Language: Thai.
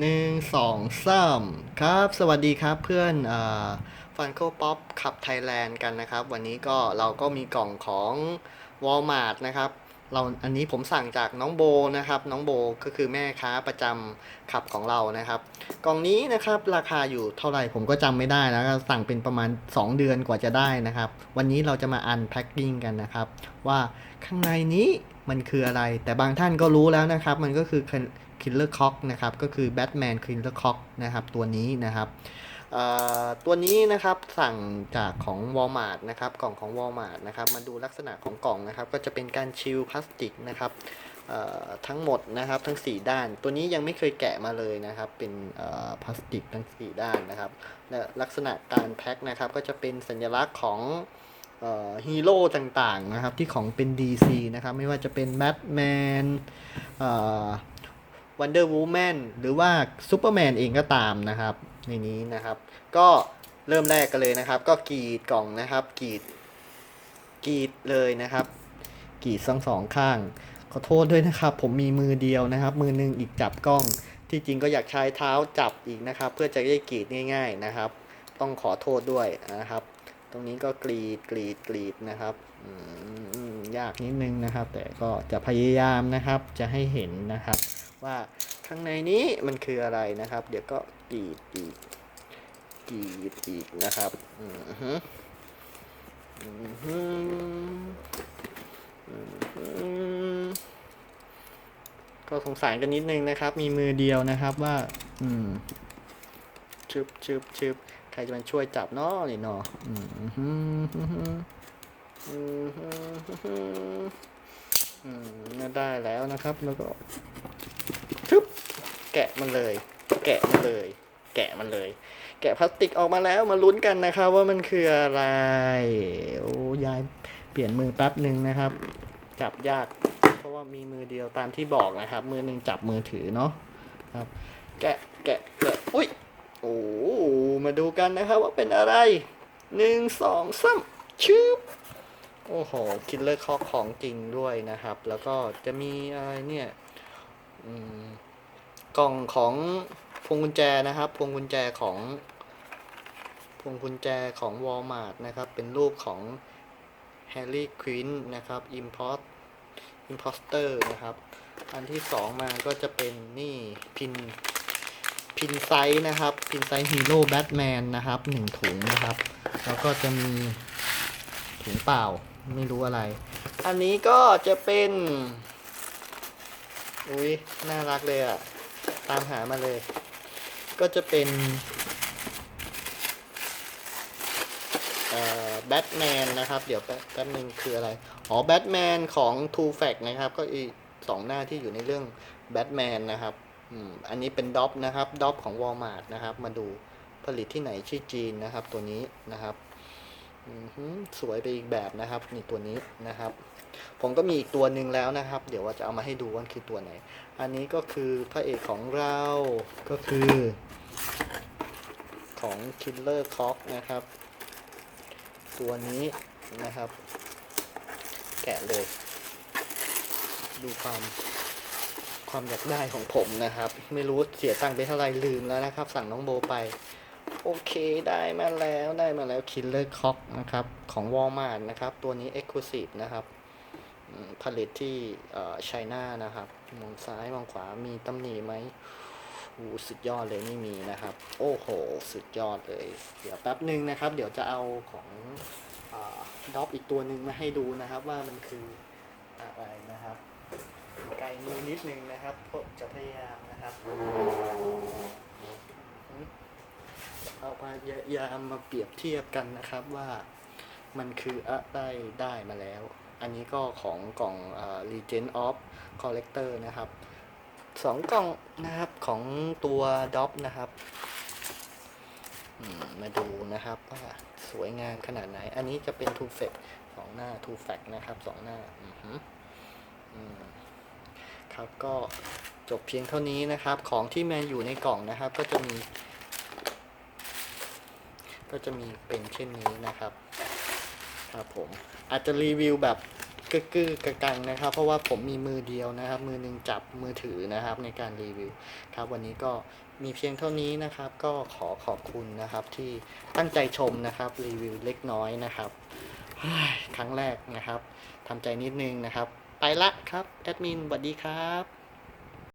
หนึ่งสองสามครับ สวัสดีครับเพื่อนฟันโ o ป๊อปขับไทยแลนด์กันนะครับ วันนี้ก็เราก็มีกล่องของ Walmart นะครับเราอันนี้ผมสั่งจากน้องโบนะครับน้องโบก็คือแม่ค้าประจำขับของเรานะครับ กล่องนี้นะครับราคาอยู่เท่าไหร่ผมก็จำไม่ได้แล้วก็สั่งเป็นประมาณ 2 เดือนกว่าจะได้นะครับ วันนี้เราจะมาอันแพ็คกิ้งกันนะครับ ว่าข้างในนี้มันคืออะไร แต่บางท่านก็รู้แล้วนะครับ มันก็คือ Killer Cock นะครับก็คือ Batman Killer Cock นะครับตัวนี้นะครับตัวนี้นะครับสั่งจากของ Walmart นะครับกล่องของ Walmart นะครับมาดูลักษณะของกล่องนะครับก็จะเป็นการชิลพลาสติกนะครับทั้งหมดนะครับทั้ง 4 ด้าน ตัวนี้ยังไม่เคยแกะมาเลยนะครับเป็นพลาสติกทั้ง 4 ด้านนะครับและลักษณะการแพ็คนะครับก็จะเป็นสัญลักษณ์ของฮีโร่ต่างๆนะครับที่ของเป็น DC นะครับไม่ว่าจะเป็นแบทแมน วันเดอร์วูแมนหรือว่าซูเปอร์แมนเองก็ตามนะครับ ในนี้นะครับ ก็เริ่มแรกกันเลยนะครับ ก็กรีดกล่องนะครับกรีดกรีดเลยนะครับกรีดทั้งสองข้าง ขอโทษด้วยนะครับ ผมมีมือเดียวนะครับ มือหนึงอีกจับกล้อง ที่จริงก็อยากใช้เท้าจับอีกนะครับ เพื่อจะได้กรีดง่าย ๆนะครับ ต้องขอโทษด้วยนะครับ ตรงนี้ก็กรีดกรีดกรีดนะครับยากนิดนึงนะครับ แต่ก็จะพยายามนะครับจะให้เห็นนะครับ ว่าข้างในนี้มันคืออะไรนะครับ เดี๋ยวก็กรีดอีกกรีดอีกนะครับอือฮึอือฮึอือฮึก็สงสารกันนิดนึงนะครับ มีมือเดียวนะครับว่า อืมชึบชึบชึบใครจะมาช่วยจับเนาะนี่เนาะอืมฮึฮึฮึอืมฮึฮึอืมน่าได้แล้วนะครับ แล้วก็ทึบ แกะมันเลย แกะมันเลย แกะมันเลย แกะพลาสติกออกมาแล้วมาลุ้นกันนะครับว่ามันคืออะไร โอ้ยายเปลี่ยนมือแป๊บหนึ่งนะครับ จับยาก เพราะว่ามีมือเดียวตามที่บอกนะครับ มือหนึ่งจับมือถือเนาะครับ แกะแกะแกะอุ้ยโอ้มาดูกันนะครับว่าเป็นอะไรหนึ่งสองสามชืบโอ้โห คิลเลอร์คอของจริงด้วยนะครับ แล้วก็จะมีอะไรเนี่ย อืม กล่องของพวงกุญแจนะครับพวงกุญแจของพวงกุญแจของ Walmart นะครับ เป็นรูปของ Harley Quinn นะครับ Import Imposter นะครับ อันที่สองมาก็จะเป็นนี่พินพินไซส์นะครับ พินไซส์ฮีโร่แบทแมนนะครับหนึ่งถุงนะครับ แล้วก็จะมีถุงเปล่าไม่รู้อะไร อันนี้ก็จะเป็น อุ้ยน่ารักเลยอะ ตามหามาเลย ก็จะเป็นแบทแมนนะครับ เดี๋ยวแป๊บนึงคืออะไร อ๋อแบทแมนของ True Fact นะครับ ก็อีกสองหน้าที่อยู่ในเรื่องแบทแมนนะครับอืมอันนี้เป็นด็อปนะครับด็อปของ Walmart นะครับ มาดูผลิตที่ไหนชื่อจีนนะครับ ตัวนี้นะครับสวยไปอีกแบบนะครับนี่ตัวนี้นะครับ ผมก็มีอีกตัวหนึ่งแล้วนะครับ เดี๋ยวว่าจะเอามาให้ดูว่าคือตัวไหน อันนี้ก็คือพระเอกของเราก็คือของ Killer Cock นะครับ ตัวนี้นะครับ แกะเลย ดูความความอยากได้ของผมนะครับ ไม่รู้เสียตังค์ไปเท่าไหร่ลืมแล้วนะครับ สั่งน้องโบไป โอเคได้มาแล้วได้มาแล้ว Killer Cock นะครับ ของ Walmart นะครับ ตัวนี้ Exclusive นะครับ ผลิตที่ไชน่านะครับมองซ้ายมองขวามีตำหนิไหมโอ้สุดยอดเลยไม่มีนะครับ โอ้โห สุดยอดเลย เดี๋ยวแป๊บหนึ่งนะครับ เดี๋ยวจะเอาของด็อปอีกตัวหนึ่งมาให้ดูนะครับ ว่ามันคืออะไรนะครับ ไกลมือนิดนึงนะครับผมจะพยายามนะครับเอาพยายามมาเปรียบเทียบกันนะครับว่ามันคืออะไรได้มาแล้ว อันนี้ก็ของกล่อง Legend of Collector นะครับสองกล่องนะครับของตัวด็อปนะครับมาดูนะครับว่าสวยงามขนาดไหน อันนี้จะเป็น Two f a c สองหน้า Two Fact นะครับสองหน้าครับก็จบเพียงเท่านี้นะครับ ของที่แมนอยู่ในกล่องนะครับ ก็จะมี ก็จะมีเป็นเช่นนี้นะครับ ครับผมอาจจะรีวิวแบบกึกกึกกะกังนะครับ เพราะว่าผมมีมือเดียวนะครับ มือหนึ่งจับมือถือนะครับ ในการรีวิวครับ วันนี้ก็มีเพียงเท่านี้นะครับ ก็ขอขอบคุณนะครับที่ตั้งใจชมนะครับรีวิวเล็กน้อยนะครับครั้งแรกนะครับทำใจนิดนึงนะครับ ไปละครับแอดมินสวัสดีครับ